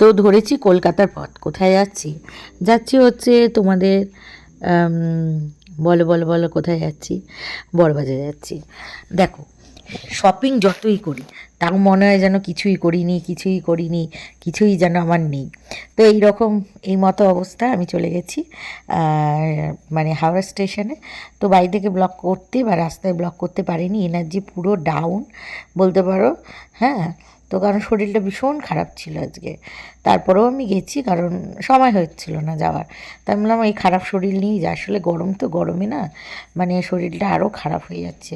তো ধরেছি কলকাতার পথ, কোথায় যাচ্ছি? যাচ্ছি হচ্ছে তোমাদের বলো বলো বলো, কোথায় যাচ্ছি? বড়বাজারে যাচ্ছি। দেখো শপিং যতই করি, তাও মনে হয় যেন কিছুই করিনি কিছুই করিনি, কিছুই যেন আমার নেই। তো এই রকম এই মতো অবস্থা, আমি চলে গেছি মানে হাওড়া স্টেশনে তো বাড়ি থেকে ব্লক করতে বা রাস্তায় ব্লক করতে পারিনি এনার্জি পুরো ডাউন বলতে পারো হ্যাঁ? তো কারণ শরীরটা ভীষণ খারাপ ছিল আজকে। তারপরেও আমি গেছি কারণ সময় হচ্ছিল না যাওয়ার। তাই বললাম, এই খারাপ শরীর নিয়েই যা, আসলে গরম তো গরমে না। মানে শরীরটা আরও খারাপ হয়ে যাচ্ছে।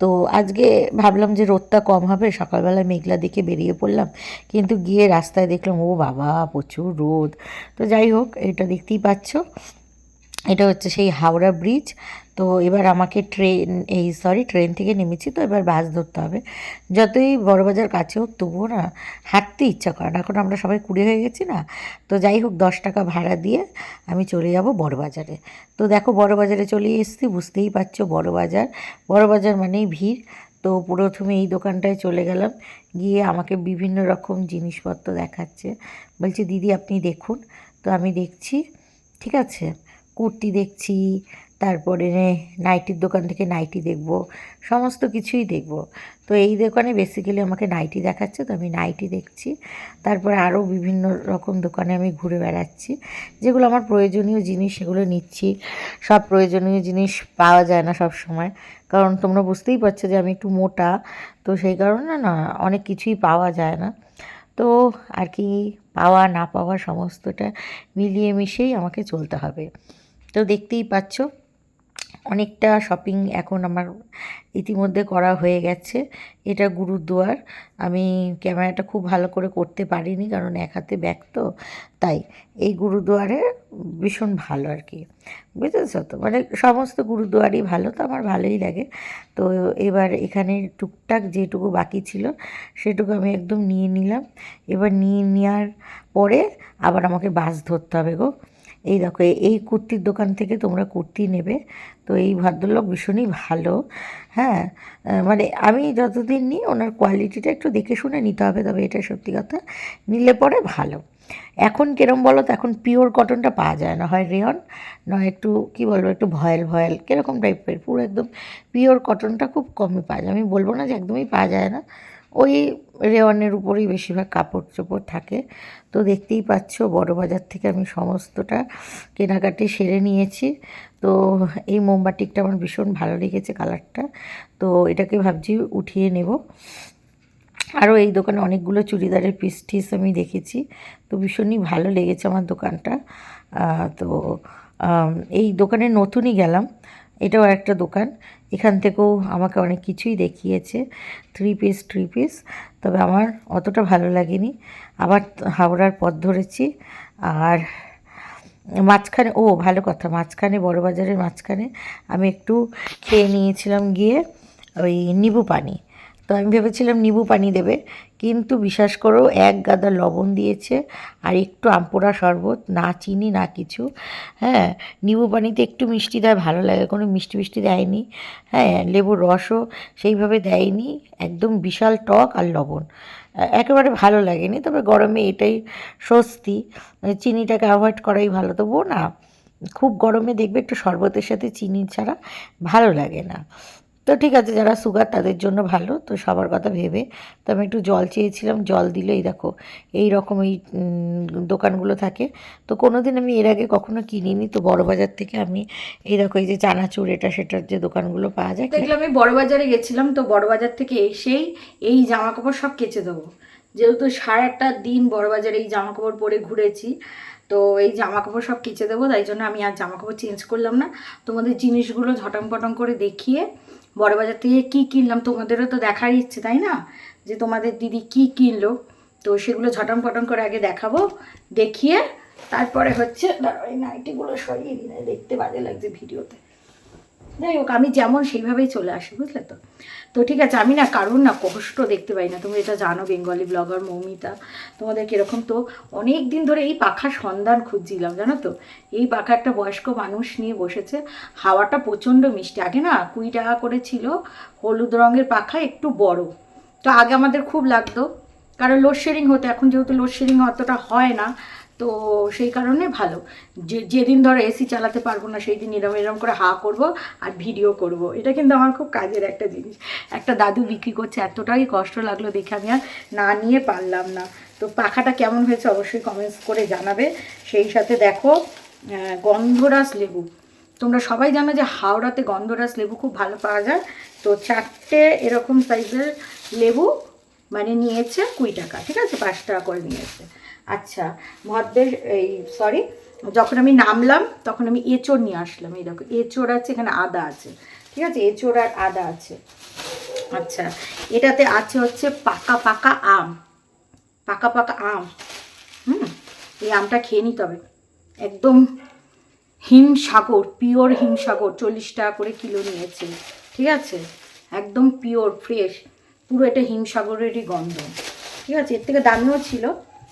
তো আজকে ভাবলাম যে রোদটা কম হবে, সকালবেলা মেঘলা দেখে বেরিয়ে পড়লাম। কিন্তু গিয়ে রাস্তায় দেখলাম, ও বাবা, প্রচুর রোদ। তো যাই হোক, এটা দেখতেই পাচ্ছ। এটা হচ্ছে সেই হাওড়া ব্রিজ তো এবার আমাকে ট্রেন এই সরি ট্রেন থেকে নেমেছি, তো এবার বাস ধরতে হবে। যতই বড়বাজার কাছে হোক, তবুও না হাঁটতে ইচ্ছা করে না। এখন আমরা সবাই কুড়ে হয়ে গেছি না, তো যাই হোক দশ টাকা ভাড়া দিয়ে আমি চলে যাব বড়বাজারে তো দেখো বড়বাজারে চলে এসেছি, বুঝতেই পারছ বড়বাজার বড়বাজার মানেই ভিড়। তো প্রথমে এই দোকানটায় চলে গেলাম, গিয়ে আমাকে বিভিন্ন রকম জিনিসপত্র দেখাচ্ছে। বলছে, দিদি, আপনি দেখুন। তো আমি দেখছি, ঠিক আছে? কুর্তি দেখছি, তারপরে নাইটির দোকান থেকে নাইটি দেখব, সমস্ত কিছুই দেখব। তো এই দোকানে বেসিক্যালি আমাকে নাইটি দেখাচ্ছে, তো আমি নাইটি দেখছি। তারপর আরও বিভিন্ন রকম দোকানে আমি ঘুরে বেড়াচ্ছি, যেগুলো আমার প্রয়োজনীয় জিনিস, সেগুলো নিচ্ছি। সব প্রয়োজনীয় জিনিস পাওয়া যায় না সব সময়, কারণ তোমরা বুঝতেই পারছ যে আমি একটু মোটা, তো সেই কারণে না, অনেক কিছুই পাওয়া যায় না। তো আর কি পাওয়া না পাওয়া সমস্তটা মিলিয়ে মিশেই আমাকে চলতে হবে। তো দেখতেই পাচ্ছ, অনেকটা শপিং এখন আমার ইতিমধ্যে করা হয়ে গেছে। এটা গুরুদুয়ার আমি ক্যামেরাটা খুব ভালো করে করতে পারিনি, কারণ এক হাতে ব্যাগ তো, তাই এই গুরুদুয়ারে ভীষণ ভালো আর কি। বুঝেছ তো? মানে সমস্ত গুরুদুয়ারই ভালো, তো আমার ভালোই লাগে। তো এবার এখানে টুকটাক যেটুকু বাকি ছিল, সেটুকু আমি একদম নিয়ে নিলাম। এবার নিয়ে নেওয়ার পরে আবার আমাকে বাস ধরতে হবে গো। এই দেখো এই কুর্তির দোকান থেকে তোমরা কুর্তি নেবে। তো এই ভদ্রলোক ভীষণই ভালো হ্যাঁ? মানে আমি যতদিন নিই, ওনার কোয়ালিটিটা একটু দেখে শুনে নিতে হবে তবে এটা সত্যি কথা। নিলে পরে ভালো। এখন কিরম বলো তো, এখন পিওর কটনটা পাওয়া যায় না। হয় রেয়ন নয় একটু, কি বলব, একটু ভয়েল ভয়েল, কীরকম টাইপের পুরো একদম পিওর কটনটা খুব কমই পাওয়া যায়। আমি বলব না যে একদমই পাওয়া যায় না। ওই রেওয়ানের উপরেই বেশিরভাগ কাপড় চোপড় থাকে। তো দেখতেই পাচ্ছ বড় বাজার থেকে আমি সমস্তটা কেনাকাটি সেরে নিয়েছি। তো এই মোমবাটিকটা আমার ভীষণ ভালো লেগেছে কালারটা। তো এটাকে ভাবছি উঠিয়ে নেব। আরও এই দোকানে অনেকগুলো চুড়িদারের পিস টিস আমি দেখেছি। তো ভীষণই ভালো লেগেছে আমার দোকানটা। তো এই দোকানে নতুনই গেলাম। এটাও একটা দোকান। এখান থেকেও আমাকে অনেক কিছুই দেখিয়েছে। থ্রি পিস থ্রি পিস তবে আমার অতটা ভালো লাগেনি। আবার হাওড়ার পথ ধরেছি। আর মাঝখানে, ও ভালো কথা, মাঝখানে, বড় বাজারের মাঝখানে আমি একটু খেয়ে নিয়েছিলাম গিয়ে ওই নিবু পানি। তো আমি ভেবেছিলাম নিবু পানি দেবে। কিন্তু বিশ্বাস করো, এক গাদা লবণ দিয়েছে আর একটু আমপোড়া শরবত, না চিনি, না কিছু। হ্যাঁ নিবু পানিতে একটু মিষ্টি দেয়, ভালো লাগে। কোনো মিষ্টি মিষ্টি দেয়নি। হ্যাঁ লেবুর রসও সেইভাবে দেয়নি। একদম বিশাল টক আর লবণ। একেবারে ভালো লাগেনি, তবে গরমে এটাই স্বস্তি। মানে চিনিটাকে অ্যাভয়েড করাই ভালো। তবুও না, খুব গরমে দেখবে একটু শরবতের সাথে চিনি ছাড়া ভালো লাগে না। তো ঠিক আছে, যারা সুগার তাদের জন্য ভালো, তো সবার কথা ভেবে। তো আমি একটু জল চেয়েছিলাম, জল দিলে এই দেখো, এই রকম এই দোকানগুলো থাকে। তো কোনো দিন আমি এর আগে কখনো কিনিনি, তো বড় বাজার থেকে আমি এই দেখো, এই যে চানাচুর, এটা সেটার যে দোকানগুলো পাওয়া যায় দেখলাম আমি বড়বাজারে গেছিলাম, তো বড়বাজার থেকে এসেই এই জামা কাপড় সব কেচে দেবো। যেহেতু সারাটা দিন বড়বাজারে এই জামা কাপড় পরে ঘুরেছি তো এই জামা কাপড় সব কেচে দেবো, তাই জন্য আমি আর জামা কাপড় চেঞ্জ করলাম না। তোমাদের জিনিসগুলো ঝটম পটম করে দেখিয়ে বড়বাজার থেকে কি কিনলাম তোমাদেরও তো দেখার ইচ্ছে, তাই না? যে তোমাদের দিদি কি কিনলো, তো সেগুলো ঝটম পটম করে আগে দেখাবো, দেখিয়ে তারপরে হচ্ছে এই নাইটিগুলো সরিয়ে দিন দেখতে বাজে লাগছে ভিডিওতে। যাই হোক, আমি যেমন সেইভাবেই চলে আসি, বুঝলে তো? তো ঠিক আছে, আমি না কারোর না কষ্ট দেখতে পাই না। তুমি এটা জানো, বেঙ্গলি ব্লগার মৌমিতা, তোমাদের কীরকম? তো অনেক দিন ধরে এই পাখার সন্ধান খুঁজছিলাম, জানো তো? এই পাখা একটা বয়স্ক মানুষ নিয়ে বসেছে, হাওয়াটা প্রচণ্ড মিষ্টি। আগে না কুড়ি টাকা করে ছিল, হলুদ রঙের পাখা, একটু বড়। তো আগে আমাদের খুব লাগতো, কারণ লোডশেডিং হতো। এখন যেহেতু লোডশেডিং অতটা হয় না তো সেই কারণে ভালো। যে, যেদিন ধরো এসি চালাতে পারব না, সেই দিন এরম এরম করে হা করব আর ভিডিও করব। এটা কিন্তু আমার খুব কাজের একটা জিনিস। একটা দাদু বিক্রি করছে, এতটাই কষ্ট লাগল দেখে আমি আর না নিয়ে পারলাম না। তো পাখাটা কেমন হয়েছে অবশ্যই কমেন্টস করে জানাবে। সেই সাথে দেখো গন্ধরাস লেবু। তোমরা সবাই জানো যে হাওড়াতে গন্ধরাস লেবু খুব ভালো পাওয়া যায়। তো চারটে এরকম সাইজের লেবু মানে নিয়েছে কুড়ি টাকা। ঠিক আছে? পাঁচ টাকা করে নিয়েছে। আচ্ছা ভদ্রের এই সরি যখন আমি নামলাম, তখন আমি এঁচড় নিয়ে আসলাম। এই দেখো, এঁচড় আছে, এখানে আদা আছে, ঠিক আছে? এঁচড় আর আদা আছে। আচ্ছা এটাতে আছে হচ্ছে পাকা পাকা আম। পাকা পাকা আম। হুম, এই আমটা খেয়ে নিতে হবে। একদম হিমসাগর, পিওর হিমসাগর, চল্লিশ টাকা করে কিলো নিয়েছে, ঠিক আছে? একদম পিওর, ফ্রেশ, পুরো এটা হিমসাগরেরই গন্ধ, ঠিক আছে? এর থেকে দামিও ছিল।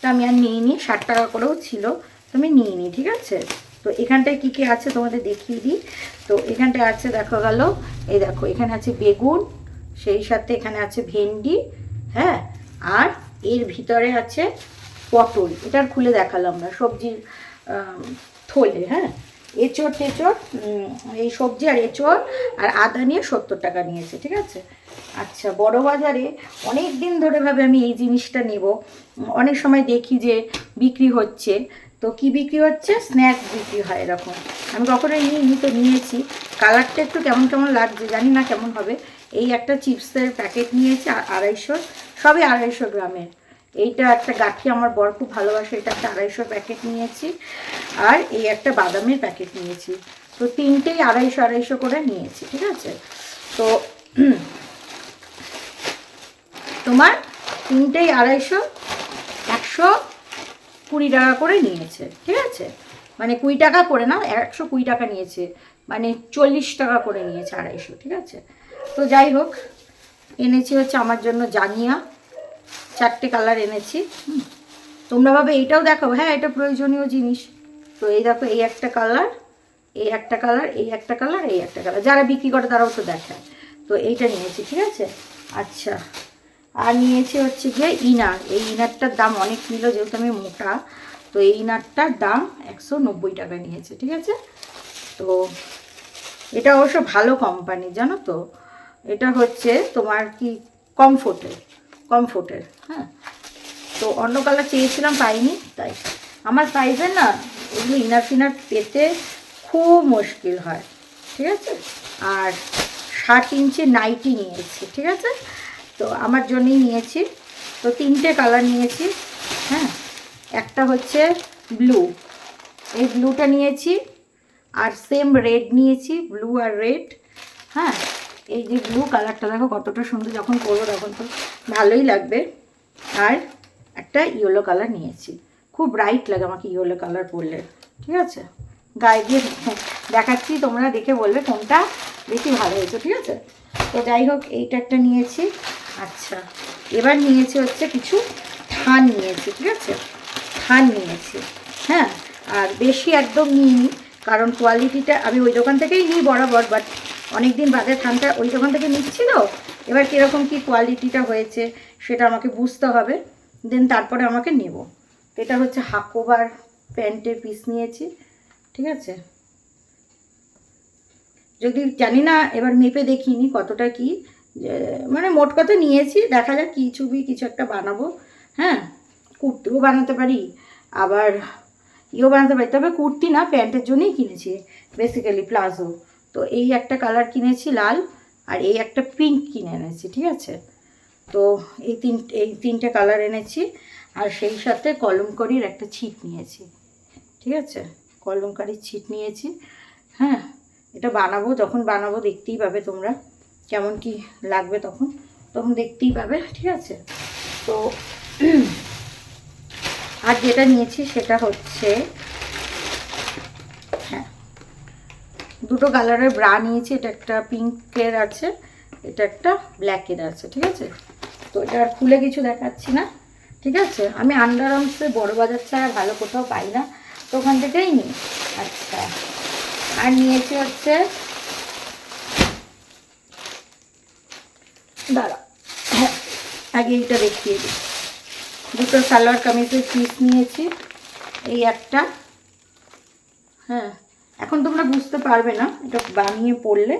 তা আমি আর নিয়ে নিই ষাট টাকা করেও ছিল, তো আমি নিয়ে নিই ঠিক আছে? তো এখানটায় কী কী আছে তোমাদের দেখিয়ে দিই। তো এখানটায় আছে, দেখা গেল, এই দেখো, এখানে আছে বেগুন, সেই সাথে এখানে আছে ভেন্ডি হ্যাঁ? আর এর ভিতরে আছে পটল, এটার খুলে দেখালাম আমরা, সবজির থলে হ্যাঁ? এঁচড় টেচড় এই সবজি আর এঁচড় আর আদা নিয়ে সত্তর টাকা নিয়েছে, ঠিক আছে? আচ্ছা বড় বাজারে অনেক দিন ধরে ভাবে আমি এই জিনিসটা নেব। অনেক সময় দেখি যে বিক্রি হচ্ছে। তো কি বিক্রি হচ্ছে? স্ন্যাক্স বিক্রি হয় এরকম। আমি কখনোই নিইনি, তো নিয়েছি। কালারটা একটু কেমন কেমন লাগছে জানি না কেমন হবে। এই একটা চিপসের প্যাকেট নিয়েছি আড়াইশো সবই আড়াইশো গ্রামের। এইটা একটা গাঠি আমার বর খুব ভালোবাসে, এটা একটা আড়াইশো প্যাকেট নিয়েছি। আর এই একটা বাদামের প্যাকেট নিয়েছি। তো তিনটেই আড়াইশো আড়াইশো করে নিয়েছি, ঠিক আছে? তো তোমার তিনটেই আড়াইশো, একশো কুড়ি টাকা করে নিয়েছে, ঠিক আছে? মানে কুড়ি টাকা করে না, একশো কুড়ি টাকা নিয়েছে। মানে চল্লিশ টাকা করে নিয়েছে আড়াইশো, ঠিক আছে? তো যাই হোক, এনেছি হচ্ছে আমার জন্য জানিয়া। চারটে কালার এনেছি। হুম। তোমরা ভাবে এইটাও দেখাবো হ্যাঁ এটা প্রয়োজনীয় জিনিস। তো এই দেখো এই একটা কালার এই একটা কালার এই একটা কালার এই একটা কালার যারা বিক্রি করে তারাও তো দেখায়। তো এইটা নিয়েছি ঠিক আছে? আচ্ছা। আর নিয়েছি হচ্ছে গিয়ে ইনার। এই ইনারটার দাম অনেক নিল যেহেতু আমি মোটা। তো এই ইনারটার দাম একশো নব্বই টাকা নিয়েছে ঠিক আছে? তো এটা অবশ্য ভালো কোম্পানি জানো তো? এটা হচ্ছে তোমার কি কমফোর্টের কমফোর্টের হ্যাঁ। তো অন্য কালার চেয়েছিলাম পাইনি, তাই। আমার সাইজের না এগুলো ইনার ফিনার পেতে খুব মুশকিল হয়, ঠিক আছে? আর ষাট ইঞ্চি নাইটি নিয়েছি, ঠিক আছে? তো আমার জন্যই নিয়েছি। তো তিনটে কালার নিয়েছি হ্যাঁ? একটা হচ্ছে ব্লু এই ব্লুটা নিয়েছি, আর সেম রেড নিয়েছি ব্লু আর রেড হ্যাঁ? এই যে ব্লু কালারটা দেখো কতটা সুন্দর যখন করব তখন তো ভালোই লাগবে। আর একটা ইয়েলো কালার নিয়েছি। খুব ব্রাইট লাগে আমাকে ইয়েলো কালার পরলে, ঠিক আছে? গায়ে দিয়ে দেখাচ্ছি, তোমরা দেখে বলবে কোনটা বেশি ভালো হয়েছে, ঠিক আছে? তো যাই হোক, এইটা একটা নিয়েছি। আচ্ছা এবার নিয়েছি হচ্ছে কিছু থান নিয়েছি, ঠিক আছে? থান নিয়েছি হ্যাঁ? আর বেশি একদম নিইনি, কারণ কোয়ালিটিটা আমি ওই দোকান থেকেই নিই বরাবর বাট অনেক দিন বাদে থানটা ওই দোকান থেকে নিচ্ছি তো এবার কীরকম কী কোয়ালিটিটা হয়েছে সেটা আমাকে বুঝতে হবে। দেন তারপরে আমাকে নেব। এটা হচ্ছে হাকোবার প্যান্টের পিস নিয়েছি, ঠিক আছে? যদি জানি না, এবার মেপে দেখিনি কতটা কি মানে মোট কথা নিয়েছি, দেখা যাক কী ছবি, কিছু একটা বানাবো। হ্যাঁ কুর্তিও বানাতে পারি, আবার ইও বানাতে পারি, তবে কুর্তি না, প্যান্টের জন্যই কিনেছি বেসিক্যালি প্লাজো। তো এই একটা কালার কিনেছি লাল আর এই একটা পিঙ্ক কিনে এনেছি, ঠিক আছে? তো এই তিন, এই তিনটে কালার এনেছি আর সেই সাথে কলমকারির একটা ছিট নিয়েছি, ঠিক আছে? কলমকারির ছিট নিয়েছি হ্যাঁ? এটা বানাবো, যখন বানাবো দেখতেই পাবে তোমরা, কেমন কি লাগবে তখন তখন দেখতেই পাবে, ঠিক আছে? তো, আর যেটা নিয়েছি সেটা হচ্ছে হ্যাঁ দুটো কালারের ব্রা নিয়েছি, এটা একটা পিঙ্কের আছে, এটা একটা ব্ল্যাকের আছে, ঠিক আছে? তো এটা আর খুলে কিছু দেখাচ্ছি না, ঠিক আছে? আমি আন্ডার আর্মসে বড় বাজার ছাড়া ভালো কোথাও পাই না, তো ওখান থেকেই নিই। আচ্ছা আর নিয়েছি হচ্ছে দাঁড়া হ্যাঁ আগে এইটা দেখিয়ে দিই। দুটো সালোয়ার কামিজের পিস নিয়েছি, এই একটা হ্যাঁ এখন তোমরা বুঝতে পারবে না, এটা বানিয়ে পড়লে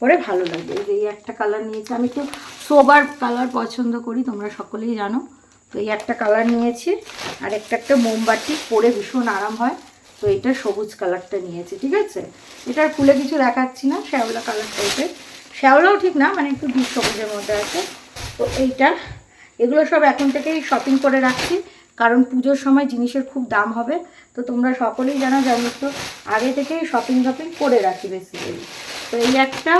পরে ভালো লাগবে। এই যে এই একটা কালার নিয়েছি, আমি একটু সোবার কালার পছন্দ করি, তোমরা সকলেই জানো। তো এই একটা কালার নিয়েছি, আর একটা একটা মোমবাতি পরে ভীষণ আরাম হয়। তো এটা সবুজ কালারটা নিয়েছি, ঠিক আছে? এটার খুলে কিছু দেখাচ্ছি না, শ্যাওলা কালার টাইপের শ্যাওলাও ঠিক না মানে একটু দুধ সবুজের মধ্যে আছে। তো এইটা, এগুলো সব এখন থেকেই শপিং করে রাখছি। কারণ পুজোর সময় জিনিসের খুব দাম হবে, তো তোমরা সকলেই জানো আমি একটু আগে থেকেই শপিং টপিং করে রাখি বেসিক্যালি তো এই একটা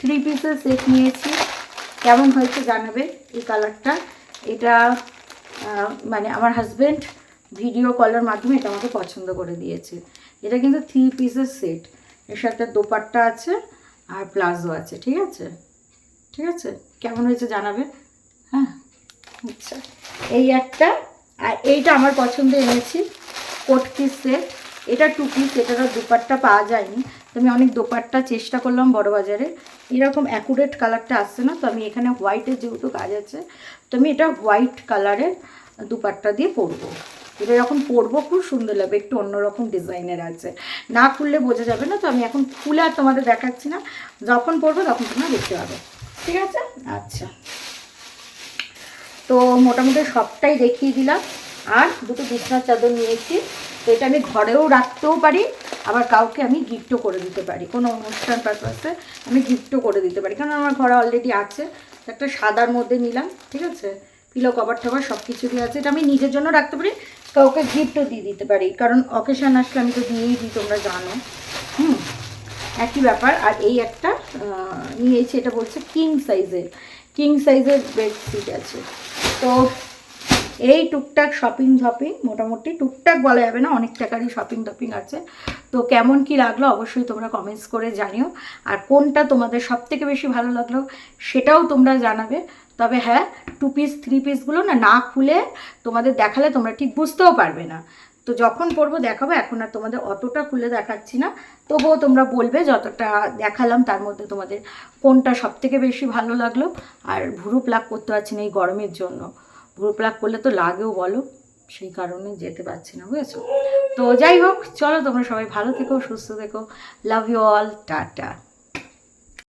থ্রি পিসের সেট নিয়েছি। কেমন হয়েছে জানাবে এই কালারটা এটা মানে আমার হাজব্যান্ড ভিডিও কলের মাধ্যমে এটা আমাকে পছন্দ করে দিয়েছে। এটা কিন্তু থ্রি পিসের সেট এর সাথে দোপাট্টা আছে আর প্লাজো আছে, ঠিক আছে? ঠিক আছে? কেমন হয়েছে জানাবে? হ্যাঁ আচ্ছা। এই একটা আর এইটা আমার পছন্দ এনেছি, কোট পিস সেট এটা টু পিস এটার আর দুপাট্টা পাওয়া যায়নি। তো আমি অনেক দোপাট্টা চেষ্টা করলাম বড় বাজারে এরকম অ্যাকুরেট কালারটা আসছে না, তো আমি এখানে হোয়াইটের যেহেতু কাজ আছে, তো আমি এটা হোয়াইট কালারের দুপাট্টা দিয়ে পরবো। এটা যখন পরবো, খুব সুন্দর লাগবে, একটু অন্যরকম ডিজাইনের আছে। না খুললে বোঝা যাবে না, তো আমি এখন খুলে আর তোমাদের দেখাচ্ছি না। যখন পরবো, তখন তোমরা দেখতে পাবে। ঠিক আছে? আচ্ছা। তো মোটামুটি সবটাই দেখিয়ে দিলাম। আর দুটো বিছনার চাদর নিয়েছি। তো এটা আমি ঘরেও রাখতেও পারি, আবার কাউকে আমি গিফটও করে দিতে পারি। কোনো অনুষ্ঠান পারপাসে আমি গিফটও করে দিতে পারি। কারণ আমার ঘরে অলরেডি আছে, একটা সাদার মধ্যে নিলাম, ঠিক আছে? পিলো কভার টভার সব কিছুরই আছে। এটা আমি নিজের জন্য রাখতে পারি, কাউকে গিফটও দিয়ে দিতে পারি। কারণ অকেশান আসলে আমি তো দিয়েই দিই, তোমরা জানো। হুম, একই ব্যাপার। আর এই একটা নিয়েছি, এটা বলছে কিং সাইজের কিং সাইজের বেডশিট আছে। তো এই টুকটাক শপিং শপিং মোটামুটি টুকটাক বলা যাবে না, অনেক টাকারই শপিং টপিং আছে। তো কেমন কি লাগল অবশ্যই তোমরা কমেন্টস করে জানিও। আর কোনটা তোমাদের সব থেকে বেশি ভালো লাগল সেটাও তোমরা জানাবে। তবে হ্যাঁ টু পিস থ্রি পিসগুলো না না খুলে তোমাদের দেখালে তোমরা ঠিক বুঝতেও পারবে না। তো যখন পড়ব দেখাবো, এখন আর তোমাদের অতটা খুলে দেখাচ্ছি না। তবুও তোমরা বলবে যতটা দেখালাম, তার মধ্যে তোমাদের কোনটা সব থেকে বেশি ভালো লাগল। আর ভুরু প্লাক করতে পারছি না এই গরমের জন্য। ভুরু প্লাক করলে তো লাগেও বলো, সেই কারণে যেতে পারছি না, বুঝেছ? তো যাই হোক, চলো তোমরা সবাই ভালো থেকো, সুস্থ থেকো। Love you all tata.